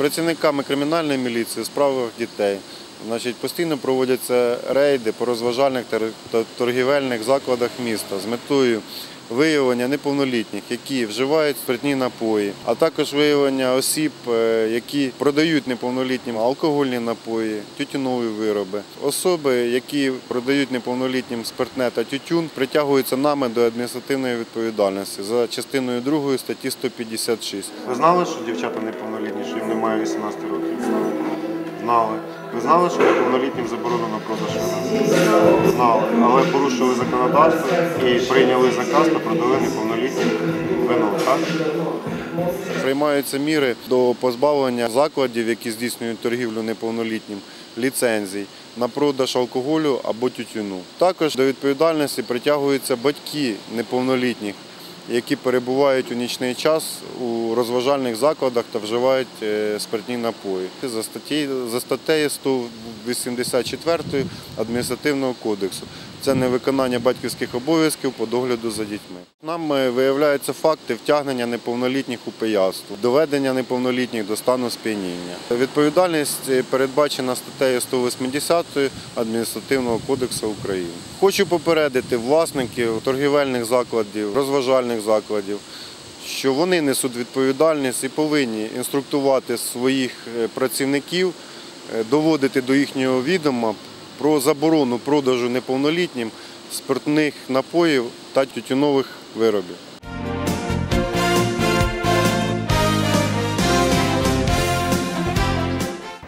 Працівниками кримінальної міліції у справах дітей значить, постійно проводяться рейди по розважальних та торгівельних закладах міста з метою виявлення неповнолітніх, які вживають спиртні напої, а також виявлення осіб, е, які продають неповнолітнім алкогольні напої, тютюнові вироби. Особи, які продають неповнолітнім спиртне та тютюн, притягуються нами до адміністративної відповідальності за частиною 2 статті 156. Ви знали, що дівчата неповнолітні, немає 18 років? Знали. Ви знали, що неповнолітнім заборонено продаж вина? Знали. Але порушили законодавство і прийняли заказ та продали неповнолітнім вино, так? Приймаються міри до позбавлення закладів, які здійснюють торгівлю неповнолітнім, ліцензій на продаж алкоголю або тютюну. Також до відповідальності притягуються батьки неповнолітніх, які перебувають у нічний час у розважальних закладах та вживають е, спиртні напої. За статтею, за статтею 184 адміністративного кодексу. Це невиконання батьківських обов'язків по догляду за дітьми. Нам е, виявляються факти втягнення неповнолітніх у пияцтво, доведення неповнолітніх до стану сп'яніння. Відповідальність е, передбачена статтею 180 адміністративного кодексу України. Хочу попередити власників торгівельних закладів, розважальних закладів, що вони несуть відповідальність і повинні інструктувати своїх е, працівників, е, доводити до їхнього відома про заборону продажу неповнолітнім спиртних напоїв та тютюнових виробів.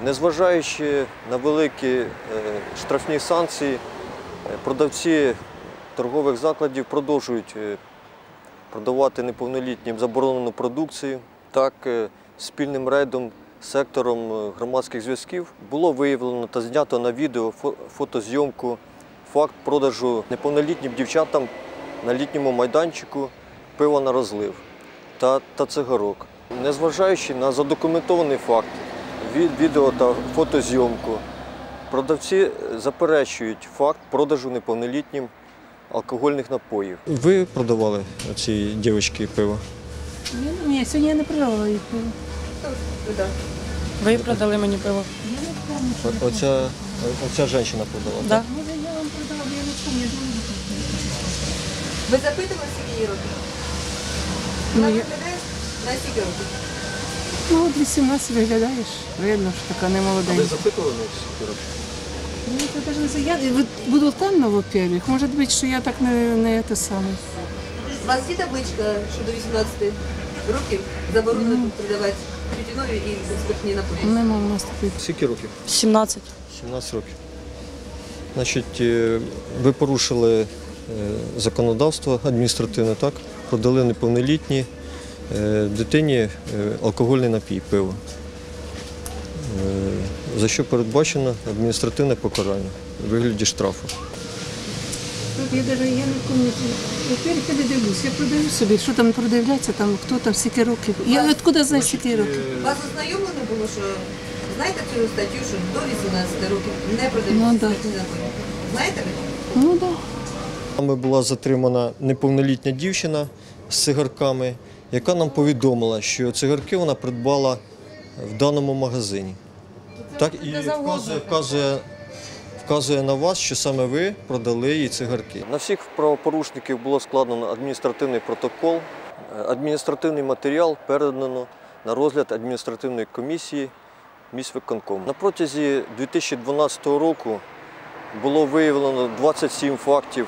Незважаючи на великі е, штрафні санкції, продавці торгових закладів продовжують продавати неповнолітнім заборонену продукцію. Так, е, спільним рейдом сектором е, громадських зв'язків було виявлено та знято на відео фотозйомку факт продажу неповнолітнім дівчатам на літньому майданчику пива на розлив та, та цигарок. Незважаючи на задокументований факт, від відео та фотозйомку, продавці заперечують факт продажу неповнолітнім алкогольних напоїв. Ви продавали цій дівчинці пиво? Ні, ні, сьогодні я не продавала їх пиво. Ви продали мені пиво? Оця, оця жінка продала. Да. Ну, Ви запитували, скільки їй років? Ну, Вона я, виглядає на скільки років? ну, от 18 виглядаєш. Видно, що така не молоденька. запитували на скільки років? Ну, це даже не знаю. Я вот буду темно, во-первых. Може бути, що я так не, не те саме. У вас є табличка, що до 18 років заборонено продавати тютюнові і спиртні напої? Нема в нас такої. Скільки років? 17. 17 років. Значить, е, ви порушили е, законодавство адміністративне, так? Продали неповнолітній е, дитині е, алкогольний напій, пиво. Е, За що передбачено адміністративне покарання у вигляді штрафу. Тут я даже я не пам'ятаю. Я не. Я продаю собі, що там продивляться, там хто там скільки років. Я откуда знаю, скільки років? Вас ознайомлено було, що знаєте цю статтю, що до 18 років не продають Ну, да. Знаєте ви? Ну так. Да. Нами була затримана неповнолітня дівчина з цигарками, яка нам повідомила, що цигарки вона придбала в даному магазині. Так і вказує, вказує, вказує на вас, що саме ви продали їй цигарки. На всіх правопорушників було складено адміністративний протокол. Е, Адміністративний матеріал передано на розгляд адміністративної комісії міськвиконкому. На протязі 2012 року було виявлено 27 фактів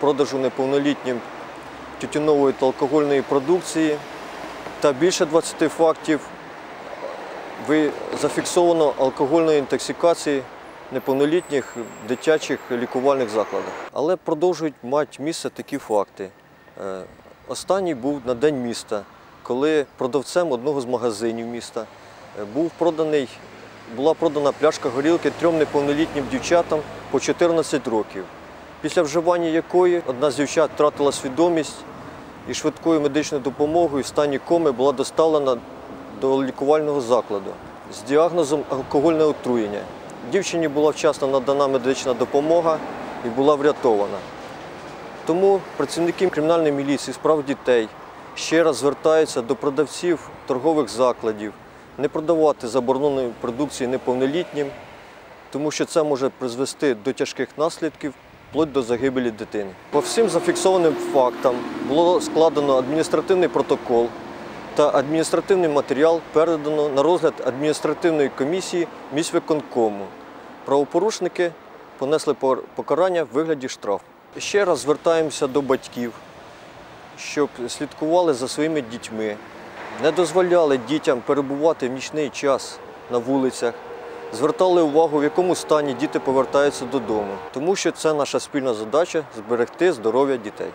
продажу неповнолітнім тютюнової та алкогольної продукції та більше 20 фактів зафіксовано алкогольної інтоксикації неповнолітніх дитячих лікувальних закладах. Але продовжують мати місце такі факти. Е, Останній був на День міста, коли продавцем одного з магазинів міста е, був проданий, була продана пляшка горілки трьом неповнолітнім дівчатам по 14 років, після вживання якої одна з дівчат втратила свідомість і швидкою медичною допомогою в стані коми була доставлена до лікувального закладу з діагнозом алкогольне отруєння. Дівчині була вчасно надана медична допомога і була врятована. Тому працівники кримінальної міліції справ дітей ще раз звертаються до продавців торгових закладів, не продавати забороненої продукції неповнолітнім, тому що це може призвести до тяжких наслідків, вплоть до загибелі дитини. По всім зафіксованим фактам було складено адміністративний протокол та адміністративний матеріал передано на розгляд адміністративної комісії міськвиконкому. Правопорушники понесли покарання в вигляді штрафу. Ще раз звертаємося до батьків, щоб слідкували за своїми дітьми, не дозволяли дітям перебувати в нічний час на вулицях, звертали увагу, в якому стані діти повертаються додому, тому що це наша спільна задача зберегти здоров'я дітей.